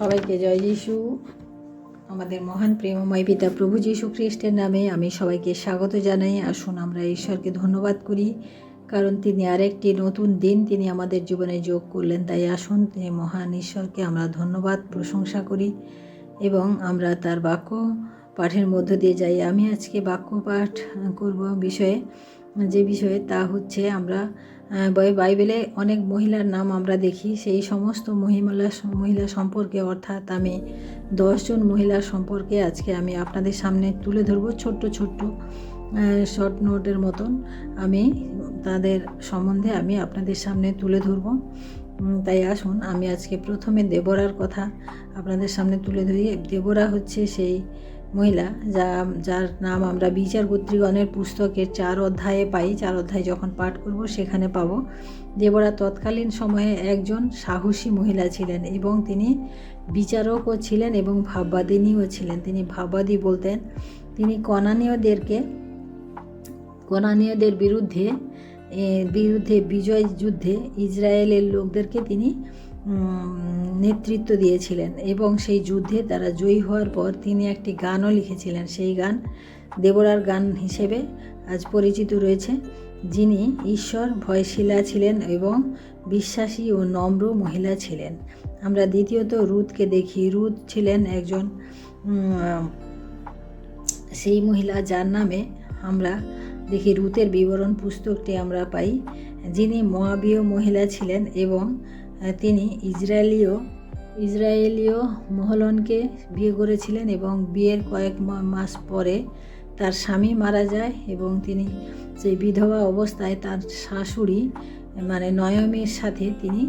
সবাইকে জয় যিশু। আমাদের মহান প্রেমময় পিতা প্রভু যীশু খ্রিস্টের নামে আমি সবাইকে স্বাগত জানাই। আসুন আমরা ঈশ্বরকে ধন্যবাদ করি, কারণ তিনি আরেকটি নতুন দিন তিনি আমাদের জীবনে যোগ করলেন। তাই আসুন, তিনি মহান ঈশ্বরকে আমরা ধন্যবাদ, প্রশংসা করি এবং আমরা তার বাক্য পাঠের মধ্য দিয়ে যাই। আমি আজকে বাক্য পাঠ করব বিষয়ে। যে বিষয়ে তা হচ্ছে আমরা বাইবেলে অনেক মহিলার নাম আমরা দেখি। সেই সমস্ত মহিলা মহিলা সম্পর্কে অর্থাৎ আমি দশজন মহিলা সম্পর্কে আজকে আমি আপনাদের সামনে তুলে ধরবো ছোট্ট ছোট্ট শর্ট নোটের মতন। আমি তাদের সম্বন্ধে আমি আপনাদের সামনে তুলে ধরবো। তাই আসুন, আমি আজকে প্রথমে দেবরার কথা আপনাদের সামনে তুলে ধরি। দেবরা হচ্ছে সেই মহিলা, যা, যার নাম আমরা বিচার কর্তৃগণের পুস্তকের চার অধ্যায়ে পাই। চার অধ্যায় যখন পাঠ করব, সেখানে পাবো, দেবরা তৎকালীন সময়ে একজন সাহসী মহিলা ছিলেন এবং তিনি বিচারকও ছিলেন এবং ভাববাদিনীও ছিলেন। তিনি ভাববাদী বলতেন, তিনি কনানীয়দেরকে, কনানীয়দের বিরুদ্ধে বিরুদ্ধে বিজয় যুদ্ধে ইসরায়েলের লোকদেরকে তিনি নেতৃত্ব দিয়েছিলেন এবং সেই যুদ্ধে তারা জয়ী হওয়ার পর তিনি একটি গানও লিখেছিলেন। সেই গান দেবরার গান হিসেবে আজ পরিচিত রয়েছে। যিনি ঈশ্বর ভয়শীলা ছিলেন এবং বিশ্বাসী ও নম্র মহিলা ছিলেন। আমরা দ্বিতীয়ত রুথকে দেখি। রুথ ছিলেন একজন সেই মহিলা যার নামে আমরা দেখি। রুতের বিবরণ পুস্তকটি আমরা পাই। যিনি মোয়াবীয় মহিলা ছিলেন এবং তিনি ইসরায়েলীয় ইসরায়েলীয় মহলনকে বিয়ে করেছিলেন এবং বিয়ের কয়েক মাস পরে তার স্বামী মারা যায় এবং তিনি সেই বিধবা অবস্থায় তার শাশুড়ি মানে নয়মের সাথে তিনি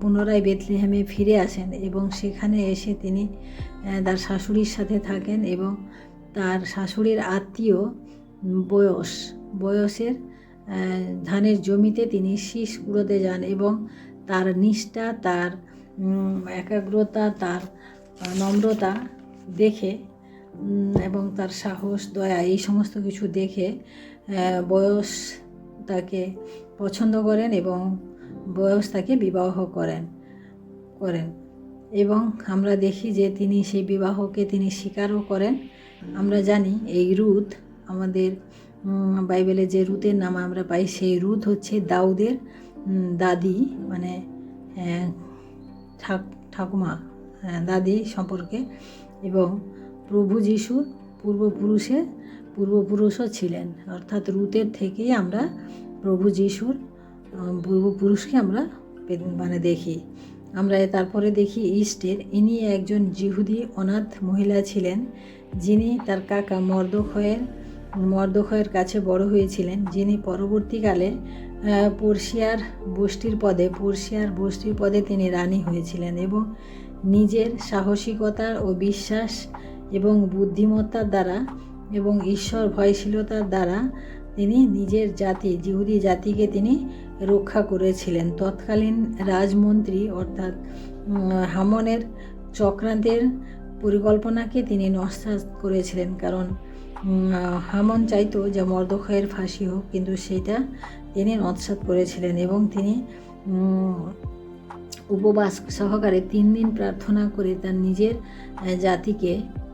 পুনরায় বেতলেহেমে ফিরে আসেন এবং সেখানে এসে তিনি তার শাশুড়ির সাথে থাকেন এবং তার শাশুড়ির আত্মীয় বয়স, বয়সের ধানের জমিতে তিনি শীষ কুড়োতে যান এবং তার নিষ্ঠা, তার একাগ্রতা, তার নম্রতা দেখে এবং তার সাহস, দয়া এই সমস্ত কিছু দেখে বয়স তাকে পছন্দ করেন এবং বয়স তাকে বিবাহ করেন করেন। এবং আমরা দেখি যে তিনি সেই বিবাহকে তিনি স্বীকারও করেন। আমরা জানি এই রুথ আমাদের বাইবেলে যে রুথের নাম আমরা পাই সেই রুথ হচ্ছে দাউদের দাদি মানে ঠাক ঠাকুমা হ্যাঁ, দাদি সম্পর্কে। এবং প্রভু যিশুর পূর্বপুরুষের পূর্বপুরুষও ছিলেন। অর্থাৎ রুতের থেকেই আমরা প্রভু যিশুর পূর্বপুরুষকে আমরা মানে দেখি। আমরা তারপরে দেখি ইস্টের ইনি একজন জিহুদি অনাথ মহিলা ছিলেন যিনি তার কাকা মর্দক্ষয়ের মর্দক্ষয়ের কাছে বড় হয়েছিলেন, যিনি পরবর্তীকালে পর্শিয়ার গোষ্ঠীর পদে, পর্শিয়ার বষ্টির পদে তিনি রানী হয়েছিলেন এবং নিজের সাহসিকতা ও বিশ্বাস এবং বুদ্ধিমত্তার দ্বারা এবং ঈশ্বর ভয়শীলতার দ্বারা তিনি নিজের জাতি জিহুদি জাতিকে তিনি রক্ষা করেছিলেন। তৎকালীন রাজমন্ত্রী অর্থাৎ হামনের চক্রান্তের পরিকল্পনাকে তিনি নস্বাত করেছিলেন কারণ হামন চাইতো যে মর্দক্ষয়ের ফাঁসি হোক, কিন্তু সেটা তিনি নস্বাত করেছিলেন এবং তিনি উপবাস সহকারে তিন দিন প্রার্থনা করে তার নিজের জাতিকে,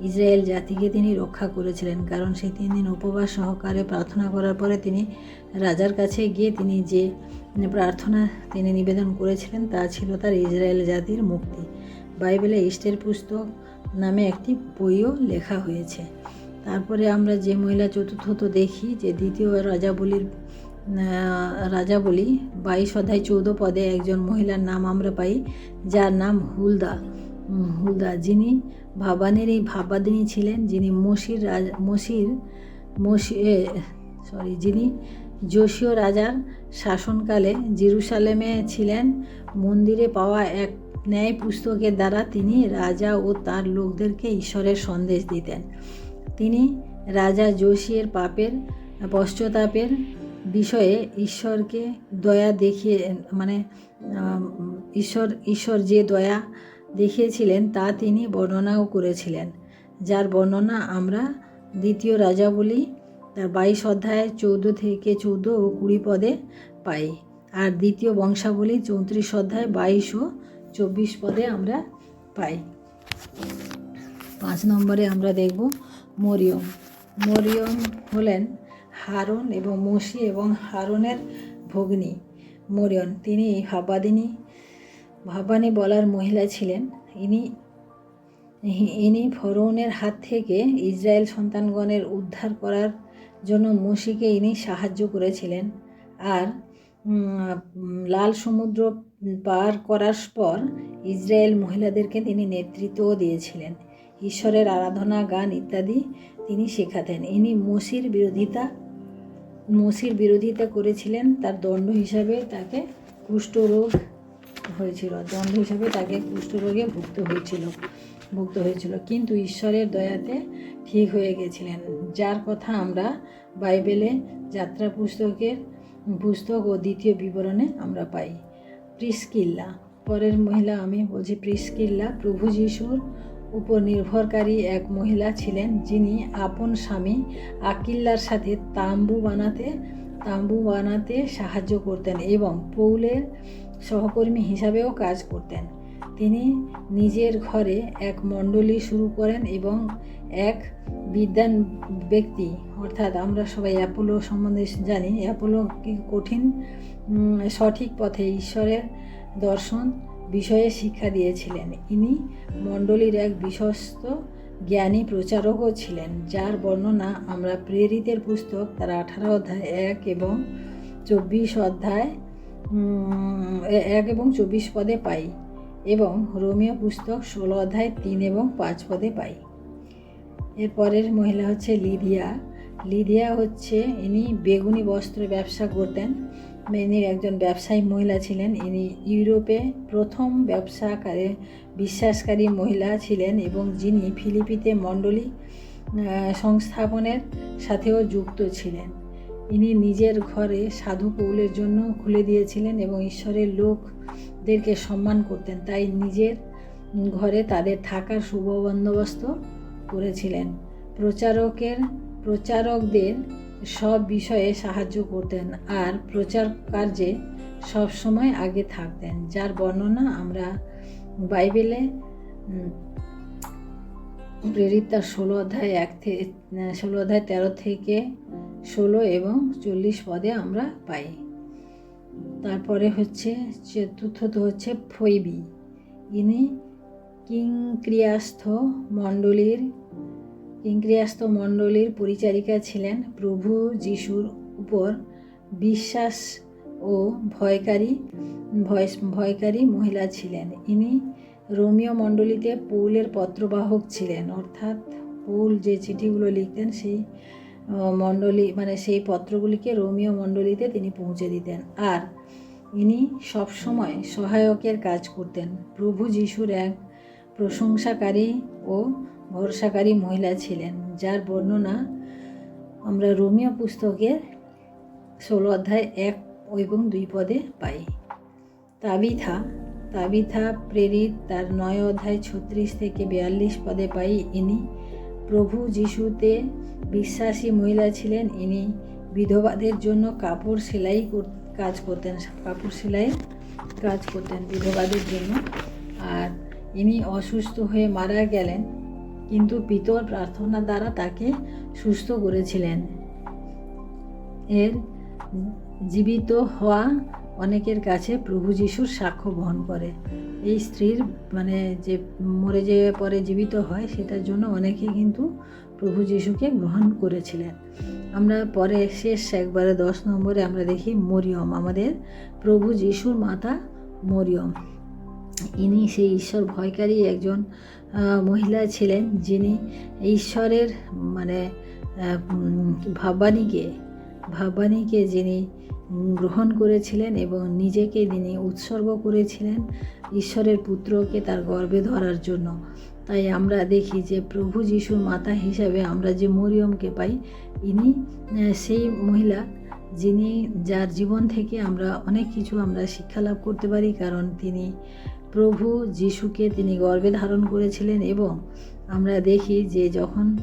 ইসরায়েল জাতিকে তিনি রক্ষা করেছিলেন। কারণ সেই তিন দিন উপবাস সহকারে প্রার্থনা করার পরে তিনি রাজার কাছে গিয়ে তিনি যে প্রার্থনা তিনি নিবেদন করেছিলেন, তা ছিল তার ইসরায়েল জাতির মুক্তি। বাইবেলে ইষ্টের পুস্তক নামে একটি বইও লেখা হয়েছে। তারপরে আমরা যে মহিলা চতুর্থত দেখি, যে দ্বিতীয় রাজাবলির রাজা বলি বাইশ অধ্যায় চৌদ্দ পদে একজন মহিলার নাম আমরা পাই, যার নাম হুলদা। হুলদা। যিনি ভাবানের এই ভাবাদিনী ছিলেন, যিনি মসির মসির, মসি সরি যিনি যোশীয় রাজার শাসনকালে জিরুসালেমে ছিলেন, মন্দিরে পাওয়া এক ন্যায় পুস্তকের দ্বারা তিনি রাজা ও তার লোকদেরকে ঈশ্বরের সন্দেশ দিতেন। তিনি রাজা যোশীর পাপের পশ্চাতাপের বিষয়ে ঈশ্বরকে দয়া দেখিয়ে মানে ঈশ্বর ঈশ্বর যে দয়া দেখিয়েছিলেন, তা তিনি বর্ণনাও করেছিলেন, যার বর্ণনা আমরা দ্বিতীয় রাজা বলি, তার বাইশ অধ্যায় চৌদ্দ থেকে চৌদ্দ ও কুড়ি পদে পাই। আর দ্বিতীয় বংশাবলী চৌত্রিশ অধ্যায় বাইশ ও চব্বিশ পদে আমরা পাই। পাঁচ নম্বরে আমরা দেখব মরিয়ম। মরিয়ম হলেন হারুন এবং মসি এবং হারুনের ভগ্নী। মরিয়ম, তিনি ভাবাদিনী, ভাবানী বলার মহিলা ছিলেন। ইনি ইনি ফরৌনের হাত থেকে ইসরায়েল সন্তানগণের উদ্ধার করার জন্য মসিকে ইনি সাহায্য করেছিলেন। আর লাল সমুদ্র পার করার পর ইসরায়েল মহিলাদেরকে তিনি নেতৃত্বও দিয়েছিলেন। ঈশ্বরের আরাধনা, গান ইত্যাদি তিনি শেখাতেন। ইনি মসির বিরোধিতা মসির বিরোধিতা করেছিলেন। তার দণ্ড হিসাবে তাকে কুষ্ঠরোগ হয়েছিল। দণ্ড হিসাবে তাকে কুষ্ঠরোগে ভুক্ত হয়েছিল ভুক্ত হয়েছিল। কিন্তু ঈশ্বরের দয়াতে ঠিক হয়ে গেছিলেন। যার কথা আমরা বাইবেলে যাত্রা পুস্তকের পুস্তক ও দ্বিতীয় বিবরণে আমরা পাই। প্রিসকিল্লা, পরের মহিলা আমি বলছি প্রিসকিল্লা, প্রভু যিশুর উপর নির্ভরকারী এক মহিলা ছিলেন যিনি আপন স্বামী আকিল্লার সাথে তাম্বু বানাতে তাম্বু বানাতে সাহায্য করতেন এবং পৌলের সহকর্মী হিসাবেও কাজ করতেন। তিনি নিজের ঘরে এক মণ্ডলী শুরু করেন এবং এক বিদ্যান ব্যক্তি, অর্থাৎ আমরা সবাই অ্যাপোলো সম্বন্ধে জানি, অ্যাপোলো কঠিন সঠিক পথে ঈশ্বরের দর্শন বিষয়ে শিক্ষা দিয়েছিলেন। ইনি মণ্ডলীর এক বিশ্বস্ত জ্ঞানী প্রচারকও ছিলেন, যার বর্ণনা আমরা প্রেরিতের পুস্তক তার আঠারো অধ্যায় এক এবং চব্বিশ অধ্যায় এক এবং চব্বিশ পদে পাই এবং রোমিও পুস্তক ষোলো অধ্যায় তিন এবং পাঁচ পদে পাই। এরপরের মহিলা হচ্ছে লিদিয়া। লিদিয়া হচ্ছে ইনি বেগুনি বস্ত্র ব্যবসা করতেন। ইনি একজন ব্যবসায়ী মহিলা ছিলেন। ইনি ইউরোপে প্রথম ব্যবসাকারে বিশ্বাসকারী মহিলা ছিলেন এবং যিনি ফিলিপিতে মণ্ডলী সংস্থাপনের সাথেও যুক্ত ছিলেন। ইনি নিজের ঘরে সাধু কৌলের জন্য খুলে দিয়েছিলেন এবং ঈশ্বরের লোকদেরকে সম্মান করতেন। তাই নিজের ঘরে তাদের থাকার শুভ বন্দোবস্ত করেছিলেন। প্রচারকের, প্রচারকদের সব বিষয়ে সাহায্য করতেন আর প্রচার কার্যে সবসময় আগে থাকতেন, যার বর্ণনা আমরা বাইবেলে প্রেরিত তার ষোলো অধ্যায় এক থেকে ষোলো অধ্যায় তেরো থেকে ষোলো এবং চল্লিশ পদে আমরা পাই। তারপরে হচ্ছে, চতুর্থত হচ্ছে ফৈবি ইনি কিংক্রিয়াস্থ মণ্ডলীর কিংক্রিয়াস্থ মণ্ডলীর পরিচারিকা ছিলেন প্রভু যিশুর উপর বিশ্বাস ও ভয়কারী, ভয়, ভয়কারী মহিলা ছিলেন। ইনি রোমিও মণ্ডলীতে পৌলের পত্রবাহক ছিলেন। অর্থাৎ পৌল যে চিঠিগুলো লিখতেন, সেই মণ্ডলী মানে সেই পত্রগুলিকে রোমিও মণ্ডলীতে তিনি পৌঁছে দিতেন। আর ইনি সবসময় সহায়কের কাজ করতেন। প্রভু যিশুর এক প্রশংসাকারী ও ভরসাকারী মহিলা ছিলেন, যার বর্ণনা আমরা রোমিও পুস্তকের ষোলো অধ্যায় এক এবং দুই পদে পাই। তাবিথা তাবিথা প্রেরিত তার নয় অধ্যায় ছত্রিশ থেকে বিয়াল্লিশ পদে পাই ইনি। প্রভু যিশুতে বিশ্বাসী মহিলা ছিলেন, ইনি বিধবাদের জন্য কাপড় সেলাই কাজ করতেন, কাপড় সেলাই কাজ করতেন বিধবাদের জন্য। আর ইনি অসুস্থ হয়ে মারা গেলেন কিন্তু পিতর প্রার্থনা দ্বারা তাকে সুস্থ করেছিলেন। এর জীবিত হওয়া অনেকের কাছে প্রভু যিশুর সাক্ষ্য বহন করে। এই স্ত্রীর মানে যে মরে যে পরে জীবিত হয়, সেটার জন্য অনেকে কিন্তু প্রভু যিশুকে গ্রহণ করেছিলেন। আমরা পরে শেষ একবারে দশ নম্বরে আমরা দেখি মরিয়ম, আমাদের প্রভু যিশুর মাতা মরিয়ম। ইনি সেই ঈশ্বর ভয়কারী একজন মহিলা ছিলেন যিনি ঈশ্বরের মানে ভাবানীকে ভাবানীকে যিনি গ্রহণ করেছিলেন এবং নিজেকে তিনি উৎসর্গ করেছিলেন ঈশ্বরের পুত্রকে তার গর্বে ধরার জন্য। তাই আমরা দেখি যে প্রভু যিশুর মাতা হিসাবে আমরা যে মরিয়মকে পাই, ইনি সেই মহিলা যিনি যার জীবন থেকে আমরা অনেক কিছু আমরা শিক্ষা লাভ করতে পারি, কারণ তিনি প্রভু যিশুকে তিনি গর্ভে ধারণ করেছিলেন এবং আমরা দেখি যে যখন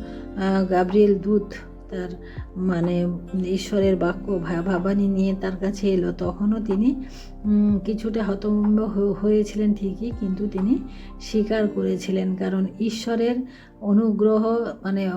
গাব্রিয়েল দূত তার মানে ঈশ্বরের বাক্য ভাবানী নিয়ে তার কাছে এলো, তখনও তিনি কিছুটা হতভম্ব হ- হয়েছিলেন ঠিকই, কিন্তু তিনি স্বীকার করেছিলেন। কারণ ঈশ্বরের অনুগ্রহ মানে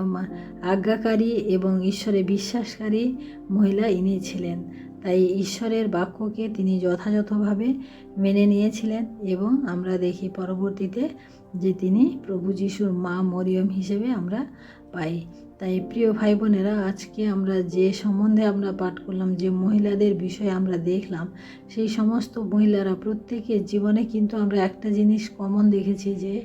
আজ্ঞাকারী এবং ঈশ্বরে বিশ্বাসকারী মহিলা ইনি ছিলেন। তাই ঈশ্বরের বাক্যকে তিনি যথাযথভাবে মেনে নিয়েছিলেন এবং আমরা দেখি পরবর্তীতে যে তিনি প্রভু যিশুর মা মরিয়ম হিসেবে আমরা পাই। তাই প্রিয় ভাই বোনেরা আজকে আমরা যে সম্বন্ধে আমরা পাঠ করলাম, যে মহিলাদের বিষয়ে আমরা দেখলাম, সেই সমস্ত মহিলারা প্রত্যেকের জীবনে কিন্তু আমরা একটা জিনিস কমন দেখেছি যে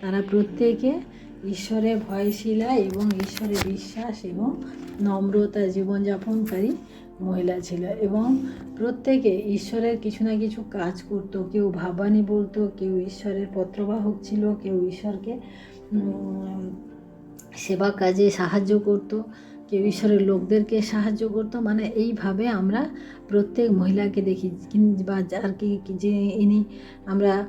তারা প্রত্যেকে ঈশ্বরে ভয়শীলা এবং ঈশ্বরে বিশ্বাস এবং নম্রতা জীবনযাপনকারী মহিলা ছিল এবং প্রত্যেকে ঈশ্বরের কিছু না কিছু কাজ করতো। কেউ ভাবানি বলতো, কেউ ঈশ্বরের পত্রবাহক ছিল, কেউ ঈশ্বরকে সেবা কাজে সাহায্য করতো, কেউ ঈশ্বরের লোকদেরকে সাহায্য করতো। মানে এইভাবে আমরা প্রত্যেক মহিলাকে দেখি। বা যার কি যে ইনি আমরা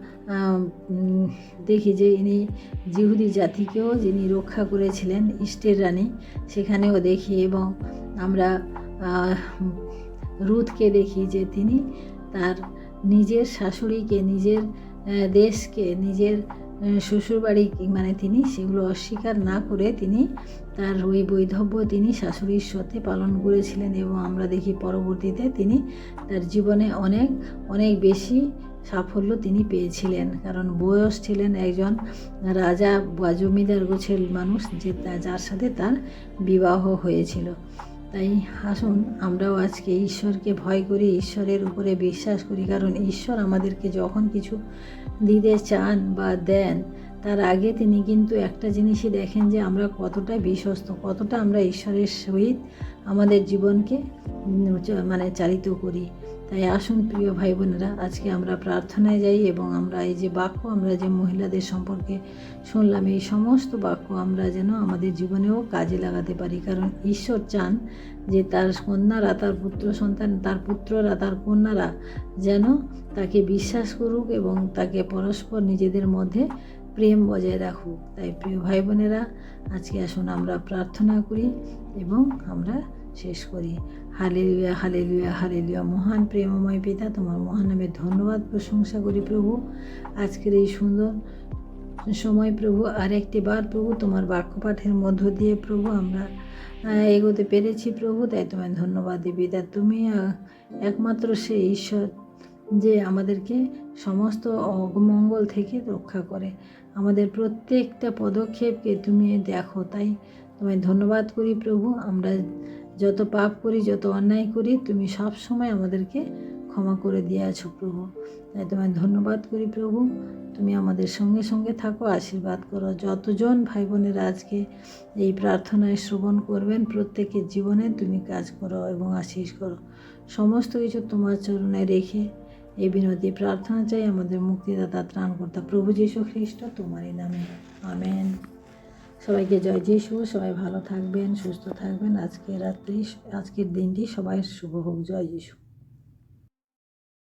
দেখি যে ইনি জিহুদি জাতিকেও যিনি রক্ষা করেছিলেন, ইষ্টের রানী, সেখানেও দেখি এবং আমরা রুথকে দেখি যে তিনি তার নিজের শাশুড়িকে, নিজের দেশকে, নিজের শ্বশুরবাড়ি মানে তিনি সেগুলো অস্বীকার না করে তিনি তার ওই বৈধব্য তিনি শাশুড়ির সাথে পালন করেছিলেন এবং আমরা দেখি পরবর্তীতে তিনি তার জীবনে অনেক অনেক বেশি সাফল্য তিনি পেয়েছিলেন। কারণ বয়স ছিলেন একজন রাজা বা জমিদার গোছের মানুষ যে যার সাথে তার বিবাহ হয়েছিল। তাই আসুন, আমরাও আজকে ঈশ্বরকে ভয় করি, ঈশ্বরের উপরে বিশ্বাস করি। কারণ ঈশ্বর আমাদেরকে যখন কিছু দিতে চান বা দেন, তার আগে তিনি কিন্তু একটা জিনিসই দেখেন যে আমরা কতটা বিশ্বস্ত, কতটা আমরা ঈশ্বরের সহিত আমাদের জীবনকে মানে চালিত করি। তাই আসুন প্রিয় ভাই বোনেরা আজকে আমরা প্রার্থনায় যাই এবং আমরা এই যে বাক্য, আমরা যে মহিলাদের সম্পর্কে শুনলাম, এই সমস্ত বাক্য আমরা যেন আমাদের জীবনেও কাজে লাগাতে পারি। কারণ ঈশ্বর চান যে তার কন্যারা, তার পুত্র সন্তান, তার পুত্ররা, তার কন্যারা যেন তাকে বিশ্বাস করুক এবং তাকে পরস্পর নিজেদের মধ্যে প্রেম বজায় রাখুক। তাই প্রিয় ভাই বোনেরা আজকে আসুন আমরা প্রার্থনা করি এবং আমরা শেষ করি। Hallelujah hallelujah hallelujah. মহান প্রেমময় পিতা তোমার মহান নামে ধন্যবাদ, প্রশংসা করি প্রভু। আজকের এই সুন্দর সময় প্রভু, আরেকটি বার প্রভু, তোমার বাক্য পাঠের মধ্য দিয়ে প্রভু, আমরা এগোতে পেরেছি প্রভু, তাই তোমায় ধন্যবাদ দিই পিতা তুমি একমাত্র সে ঈশ্বর যে আমাদেরকে সমস্ত অমঙ্গল থেকে রক্ষা করে। আমাদের প্রত্যেকটা পদক্ষেপকে তুমি দেখো, তাই তোমায় ধন্যবাদ করি প্রভু। আমরা যত পাপ করি, যত অন্যায় করি, তুমি সব সময় আমাদেরকে ক্ষমা করে দিয়ে আছো প্রভু। তাই তোমায় ধন্যবাদ করি প্রভু। তুমি আমাদের সঙ্গে সঙ্গে থাকো, আশীর্বাদ করো। যতজন ভাই বোনেরা আজকে এই প্রার্থনায় শ্রবণ করবেন, প্রত্যেকের জীবনে তুমি কাজ করো এবং আশীষ করো। সমস্ত কিছু তোমার চরণে রেখে এই বিনতি প্রার্থনা চাই, আমাদের মুক্তিদাতা, ত্রাণকর্তা প্রভু যীশু খ্রিস্ট, তোমারই নামে। আমেন। সবাইকে জয় যিশু সবাই ভালো থাকবেন, সুস্থ থাকবেন। আজকে রাত্রি, আজকের দিনটি সবাই শুভ হোক, জয় যিশু।